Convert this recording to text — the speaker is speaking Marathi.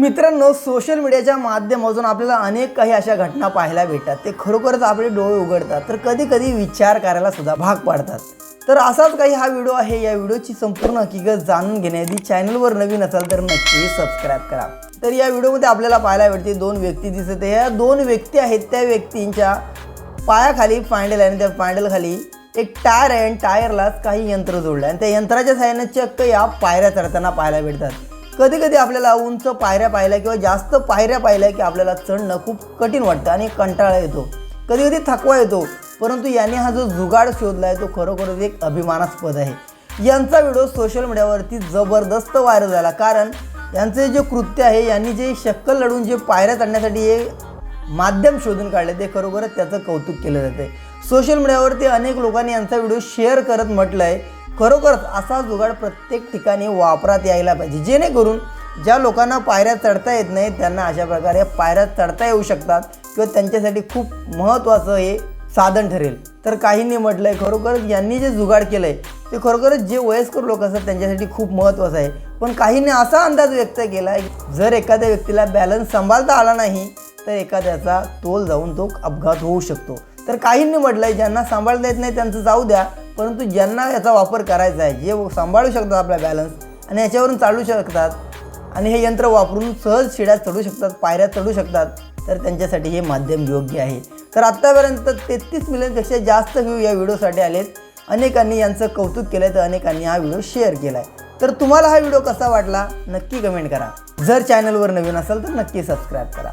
मित्रांनो सोशल मीडियाच्या माध्यमातून आपल्याला अनेक काही अशा घटना पाहायला भेटतात. ते खरोखरच आपले डोळे उघडतात. तर कधी कधी विचार करायला सुद्धा भाग पाडतात. तर असाच काही हा व्हिडिओ आहे. या व्हिडिओची संपूर्ण हकीकत जाणून घेण्याआधी चॅनलवर नवीन असाल तर नक्की सबस्क्राईब करा. तर या व्हिडिओमध्ये आपल्याला पाहायला भेटते दोन व्यक्ती दिसत आहे. या दोन व्यक्ती आहेत. त्या व्यक्तींच्या पायाखाली पांडेल आहे. आणि त्या पांडेलखाली एक टायर आहे. आणि टायरलाच काही यंत्र जोडलं आहे आणि त्या यंत्राच्या सहाय्याने चक्क या पायऱ्या चढताना पाहायला भेटतात. कधी कधी आपल्याला उंच पायऱ्या पाहिल्या किंवा जास्त पायऱ्या पाहिल्या की आपल्याला चढणं खूप कठीण वाटतं आणि कंटाळा येतो. कधी कधी थकवा येतो परंतु याने हा जो जुगाड शोधला आहे तो खरोखरच एक अभिमानास्पद आहे. यांचा व्हिडिओ सोशल मीडियावरती जबरदस्त व्हायरल झाला. कारण यांचे जे कृत्य आहे यांनी जे शक्कल लढून जे पायऱ्या चढण्यासाठी हे माध्यम शोधून काढले ते खरोखरच त्याचं कौतुक केलं जाते सोशल मीडियावरती अनेक लोकांनी यांचा व्हिडिओ शेअर करत म्हटलं आहे खरोखरच असा जुगाड प्रत्येक ठिकाणी वापरात यायला पाहिजे. जेणेकरून ज्या लोकांना पायऱ्या चढता येत नाही त्यांना अशा प्रकारे पायऱ्या चढता येऊ शकतात किंवा त्यांच्यासाठी खूप महत्त्वाचं हे साधन ठरेल. तर काहींनी म्हटलं आहे खरोखरच यांनी जे जुगाड केलं आहे ते खरोखरच जे वयस्कर लोक असतात त्यांच्यासाठी खूप महत्त्वाचं आहे. पण काहींनी असा अंदाज व्यक्त केला आहे जर एखाद्या व्यक्तीला बॅलन्स सांभाळता आला नाही तर एखाद्याचा तोल जाऊन तो अपघात होऊ शकतो. तर काहींनी म्हटलं आहे ज्यांना सांभाळता येत नाही त्यांचं जाऊ द्या. परंतु ज्यांना याचा वापर करायचा आहे जे सांभाळू शकतात आपला बॅलन्स आणि याच्यावरून चालू शकतात आणि हे यंत्र वापरून सहज शिड्यात चढू शकतात पायऱ्यात चढू शकतात तर त्यांच्यासाठी हे माध्यम योग्य आहे. तर आत्तापर्यंत तेहतीस मिलियनपेक्षा जास्त व्ह्यू या व्हिडिओसाठी आलेत. अनेकांनी यांचं कौतुक केलं आहे तर अनेकांनी हा व्हिडिओ शेअर केला आहे तर तुम्हाला हा व्हिडिओ कसा वाटला? नक्की कमेंट करा. जर चॅनलवर नवीन असाल तर नक्की सबस्क्राईब करा.